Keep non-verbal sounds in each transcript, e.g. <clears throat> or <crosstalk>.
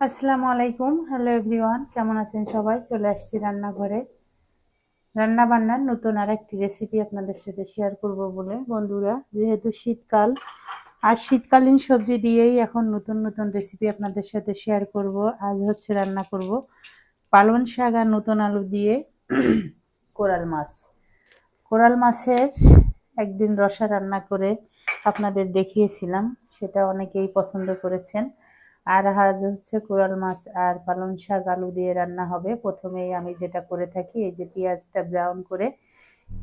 আসসালামু আলাইকুম। Hello everyone কেমন আছেন সবাই? চলে আসছি রান্নাঘরে। রান্না বান্নার নতুন আর একটি রেসিপি আপনাদের সাথে শেয়ার করব বলে। বন্ধুরা, যেহেতু শীতকাল, আর শীতকালীন সবজি দিয়েই এখন নতুন নতুন রেসিপি আপনাদের সাথে শেয়ার করব। আজ হচ্ছে রান্না করব পালন শাক আর নতুন আলু দিয়ে <clears throat> কোরাল মাছ। কোরাল মাছের একদিন রসা রান্না করে আপনাদের দেখিয়েছিলাম, সেটা অনেকেই পছন্দ করেছেন। আর আজ হচ্ছে কোরাল মাছ আর পালং শাক আলু দিয়ে রান্না হবে। প্রথমেই আমি যেটা করে থাকি, এই যে পেঁয়াজটা ব্রাউন করে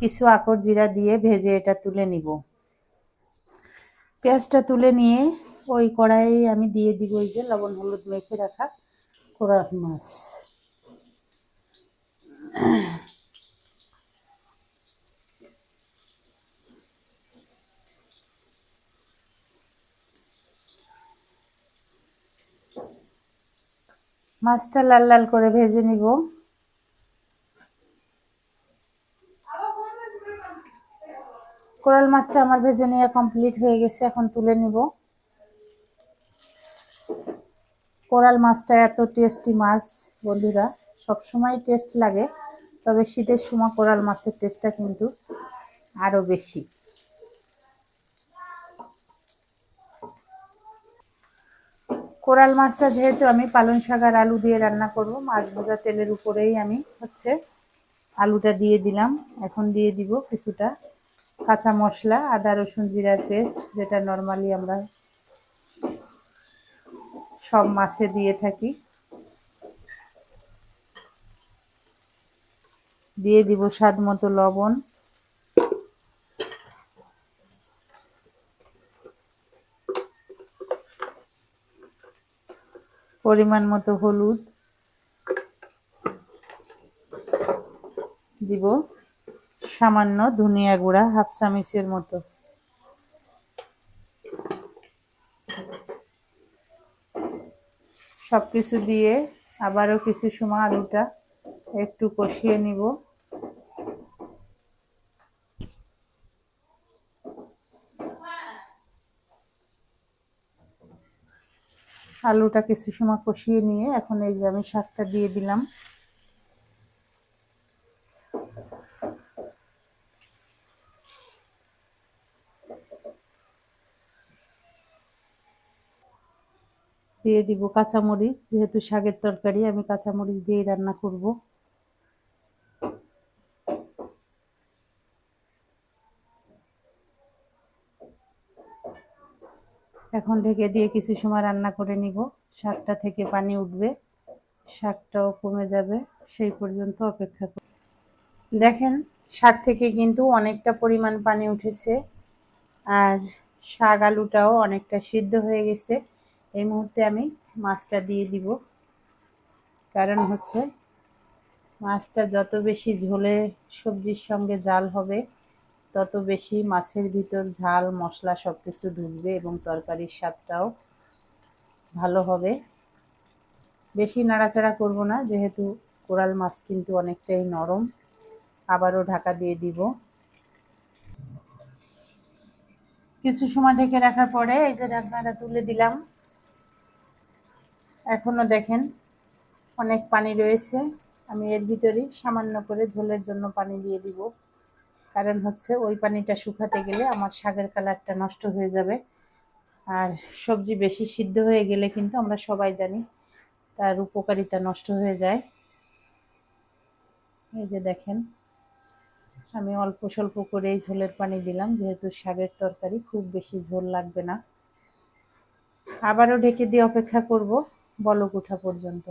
কিছু আকর জিরা দিয়ে ভেজে এটা তুলে নিব। পেঁয়াজটা তুলে নিয়ে ওই কড়াইয়ে আমি দিয়ে দিব এই যে লবণ হলুদ মেখে রাখা কোরাল মাছ। মাছটা লাল লাল করে ভেজে নিব। কোরাল মাছটা আমার ভেজে নেওয়া কমপ্লিট হয়ে গেছে, এখন তুলে নিব। কোরাল মাছটা এত টেস্টি মাছ, বন্ধুরা, সবসময় টেস্ট লাগে, তবে শীতের সময় কোরাল মাছের টেস্টটা কিন্তু আরও বেশি। কোরাল মাছটা যেহেতু আমি পালং শাক আর আলু দিয়ে রান্না করব, মাছ ভাজা তেলের উপরেই আমি হচ্ছে আলুটা দিয়ে দিলাম। এখন দিয়ে দিব কিছুটা কাঁচা মশলা, আদা, রসুন, জিরার পেস্ট, যেটা নর্মালি আমরা সব মাছে দিয়ে থাকি। দিয়ে দিব স্বাদ মতো লবণ। পরিমাণ মতো হলুদ দিব, সামান্য ধনিয়া গুঁড়া, হাফ চামিচের মতো। সব কিছু দিয়ে আবারও কিছু সময় আলুটা একটু কষিয়ে নিব। আলুটা কিছু সময় কষিয়ে নিয়ে এখন এই যে আমি শাকটা দিয়ে দিলাম। দিয়ে দিব কাঁচামরিচ, যেহেতু শাকের তরকারি, আমি কাঁচামরিচ দিয়েই রান্না করব। এখন ঢেকে দিয়ে কিছু সময় রান্না করে নিব। শাকটা থেকে পানি উঠবে, শাকটাও কমে যাবে, সেই পর্যন্ত অপেক্ষা করি দেখেন, শাক থেকে কিন্তু অনেকটা পরিমাণ পানি উঠেছে, আর শাক আলুটাও অনেকটা সিদ্ধ হয়ে গেছে। এই মুহূর্তে আমি মাছটা দিয়ে দিব। কারণ হচ্ছে, মাছটা যত বেশি ঝোলে সবজির সঙ্গে জাল হবে তত বেশি মাছের ভিতর ঝাল, মশলা সব কিছু ঢুকবে এবং তরকারির স্বাদটাও ভালো হবে। বেশি নাড়াচাড়া করব না, যেহেতু কোরাল মাছ কিন্তু অনেকটাই নরম। আবারও ঢাকা দিয়ে দিব। কিছু সময় ঢেকে রাখার পরে এই যে ঢাকনাটা তুলে দিলাম। এখনও দেখেন অনেক পানি রয়েছে। আমি এর ভিতরেই সামান্য করে ঝোলের জন্য পানি দিয়ে দিব। কারণ হচ্ছে ওই পানিটা শুকাতে গেলে আমার শাকের কালারটা নষ্ট হয়ে যাবে। আর সবজি বেশি সিদ্ধ হয়ে গেলে কিন্তু আমরা সবাই জানি তার উপকারিতা নষ্ট হয়ে যায়। এই যে দেখেন, আমি অল্প স্বল্প করেই ঝোলের পানি দিলাম, যেহেতু শাকের তরকারি খুব বেশি ঝোল লাগবে না। আবারও ঢেকে দিয়ে অপেক্ষা করব বলক ওঠা পর্যন্ত।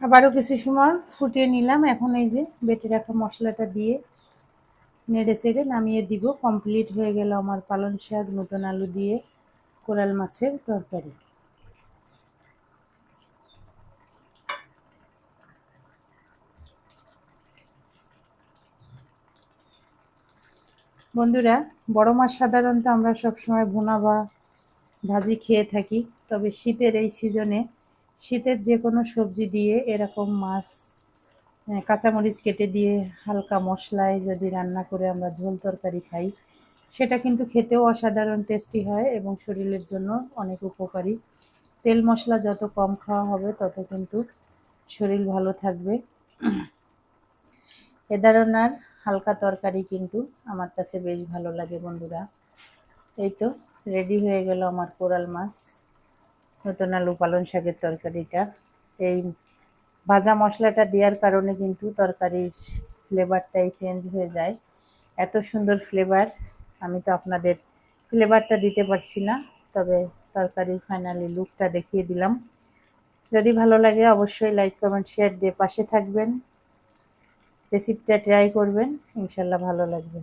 আবারও কিছু সময় ফুটিয়ে নিলাম। এখন এই যে বেটে রাখা মশলাটা দিয়ে নেড়ে চেড়ে নামিয়ে দিব। কমপ্লিট হয়ে গেল আমার পালং শাক, নতুন আলু দিয়ে কোরাল মাছের তরকারি। বন্ধুরা, বড় মাছ সাধারণত আমরা সবসময় ভুনা বা ভাজি খেয়ে থাকি, তবে শীতের এই সিজনে শীতের যে কোনো সবজি দিয়ে এরকম মাছ কাঁচামরিচ কেটে দিয়ে হালকা মশলায় যদি রান্না করে আমরা ঝোল তরকারি খাই, সেটা কিন্তু খেতেও অসাধারণ টেস্টি হয় এবং শরীরের জন্য অনেক উপকারী। তেল মশলা যত কম খাওয়া হবে, তত কিন্তু শরীর ভালো থাকবে। এ ধরনের হালকা তরকারি কিন্তু আমার কাছে বেশ ভালো লাগে বন্ধুরা। এই তো রেডি হয়ে গেল আমার কোরাল মাছ। নতুন আলু পালন শাকের তরকারিটা। এই ভাজা মশলাটা দেওয়ার কারণে কিন্তু তরকারির ফ্লেভারটাই চেঞ্জ হয়ে যায়। এত সুন্দর ফ্লেভার আমি তো আপনাদের ফ্লেভারটা দিতে পারছি না, তবে তরকারির ফাইনালি লুকটা দেখিয়ে দিলাম। যদি ভালো লাগে অবশ্যই লাইক কমেন্ট শেয়ার দিয়ে পাশে থাকবেন। রেসিপিটা ট্রাই করবেন, ইনশাল্লাহ ভালো লাগবে।